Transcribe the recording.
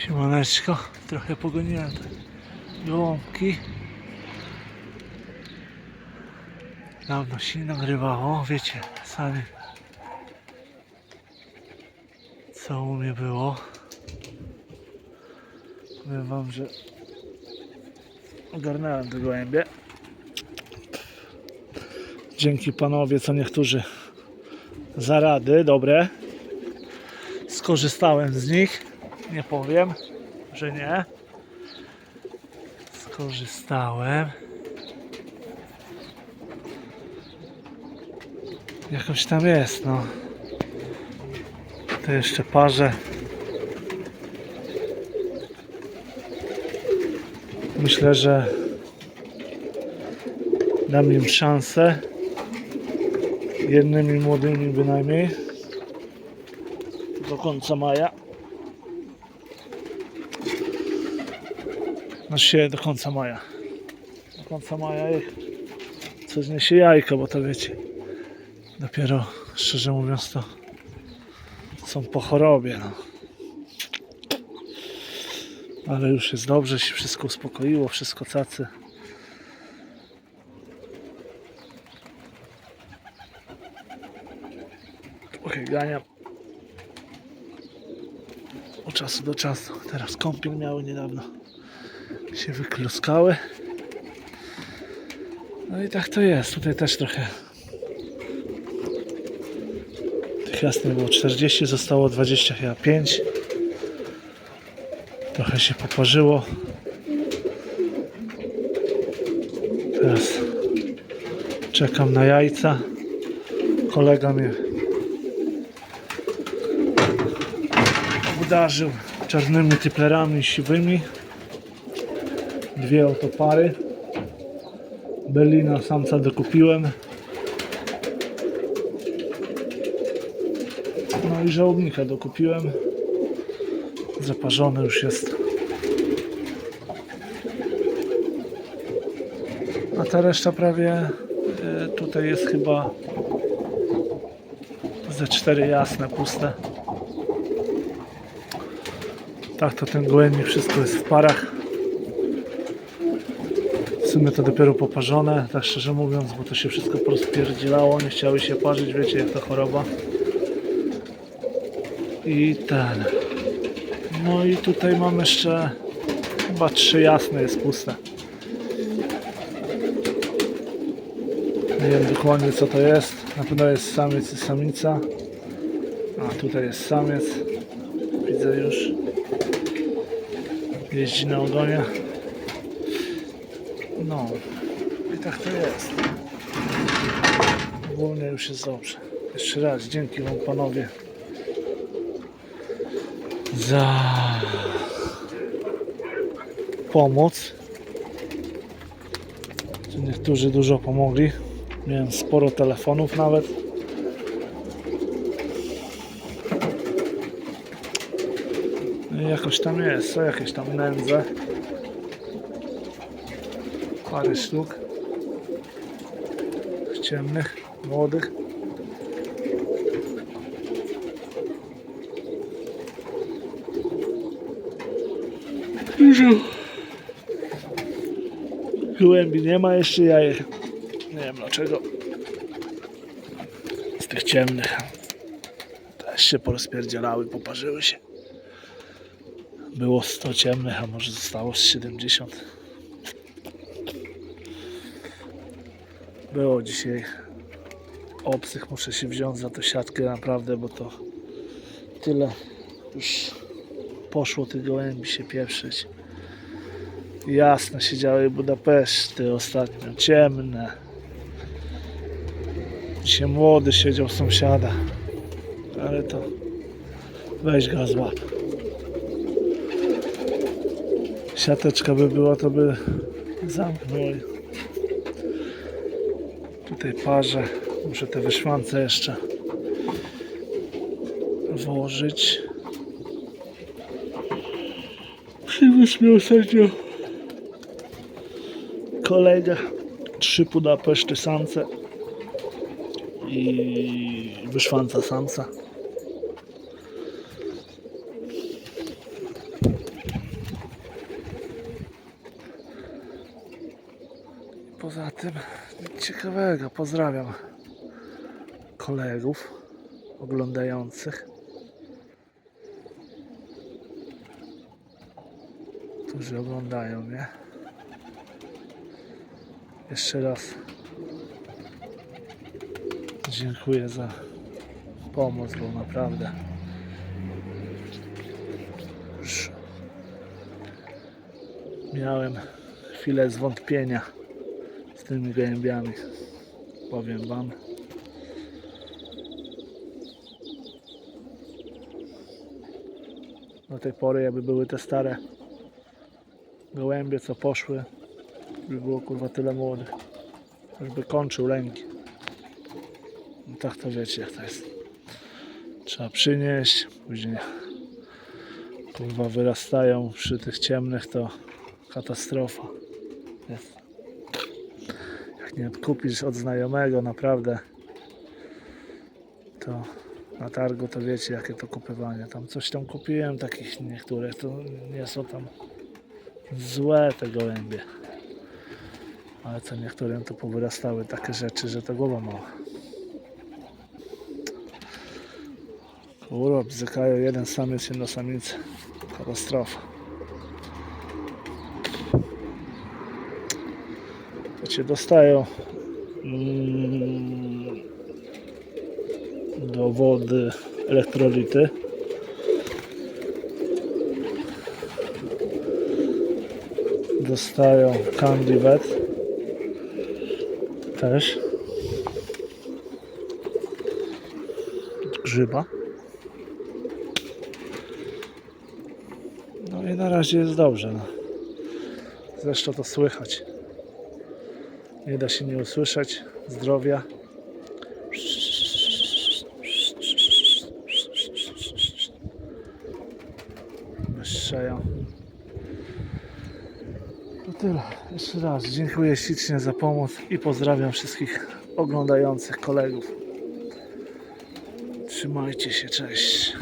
Siemaneczko, trochę pogoniłem te gołąbki. Dawno się nie nagrywało, wiecie, sami co u mnie było. Powiem wam, że ogarnąłem te gołębie. Dzięki panowie, co niektórzy za rady dobre. Skorzystałem z nich. Nie powiem, że nie. Skorzystałem. Jakoś tam jest, no. To jeszcze parze. Myślę, że dam im szansę. Jednymi młodymi bynajmniej. Do końca maja. Znaczy się do końca maja. Do końca maja ich coś niesie jajko, bo to wiecie. Dopiero, szczerze mówiąc, to są po chorobie. No. Ale już jest dobrze, się wszystko uspokoiło, wszystko cacy. Trochę ganiam. Od czasu do czasu. Teraz kąpiel miały niedawno. Się wykluskały. No i tak to jest. Tutaj też trochę tych jasnych było 40, zostało 20 chyba 5. Trochę się poparzyło. Teraz czekam na jajca. Kolega mnie obdarzył czarnymi typlerami siwymi. Dwie oto pary. Berlina samca dokupiłem. No i żałobnika dokupiłem. Zaparzony już jest. A ta reszta prawie e, tutaj jest chyba ze cztery jasne, puste. Tak, to ten gołębnik wszystko jest w parach. Sumie to dopiero poparzone, tak szczerze mówiąc, bo to się wszystko porozpierdzielało, nie chciały się parzyć, wiecie jak to choroba. I ten. No i tutaj mam jeszcze chyba trzy jasne jest puste. Nie wiem dokładnie co to jest. Na pewno jest samiec i samica. A tutaj jest samiec. Widzę już. Jeździ na ogonie. No. I tak to jest. Ogólnie już jest dobrze. Jeszcze raz dzięki Wam panowie za pomoc. Niektórzy dużo pomogli. Miałem sporo telefonów nawet. No i jakoś tam jest, są jakieś tam nędze. Parę sztuk. Ciemnych, młodych. Dużo. Gołębi nie ma jeszcze jajek. Nie wiem dlaczego. Z tych ciemnych. Też się porozpierdzielały, poparzyły się. Było 100 ciemnych, a może zostało z 70. Było dzisiaj obcych. Muszę się wziąć za tę siatkę naprawdę, bo to tyle już poszło tych gołębi się pieprzyć. Jasne siedziały Budapeszty ostatnio, ciemne. Dzisiaj młody siedział sąsiada. Ale to weź go złap. Siateczka by była, to by zamknął. Tutaj parze. Muszę te wyszwance jeszcze włożyć. Przywiózł mi ostatnio kolega trzy Budapeszty samce i wyszwanca samca. Tym ciekawego. Pozdrawiam kolegów oglądających. Którzy oglądają mnie. Jeszcze raz dziękuję za pomoc, bo naprawdę miałem chwilę zwątpienia tymi gołębiami. Powiem Wam. Do tej pory, jakby były te stare gołębie, co poszły, by było kurwa tyle młodych. Już by kończył lęki. No tak to wiecie jak to jest. Trzeba przynieść, później kurwa wyrastają przy tych ciemnych to katastrofa. Jest. Jak kupisz od znajomego naprawdę to na targu to wiecie jakie to kupywanie. Tam coś tam kupiłem takich niektórych, to nie są tam złe te gołębie. Ale co niektórym to powyrastały takie rzeczy, że to głowa mała. Kurwa, bzykają jeden samiec, jedna samica. Katastrofa. Wiecie, dostają mm, do wody elektrolity. Dostają candiwet też. Grzyba. No i na razie jest dobrze. No. Zresztą to słychać. Nie da się nie usłyszeć. Zdrowia. Wyższają. To tyle. Jeszcze raz dziękuję ślicznie za pomoc i pozdrawiam wszystkich oglądających kolegów. Trzymajcie się, cześć.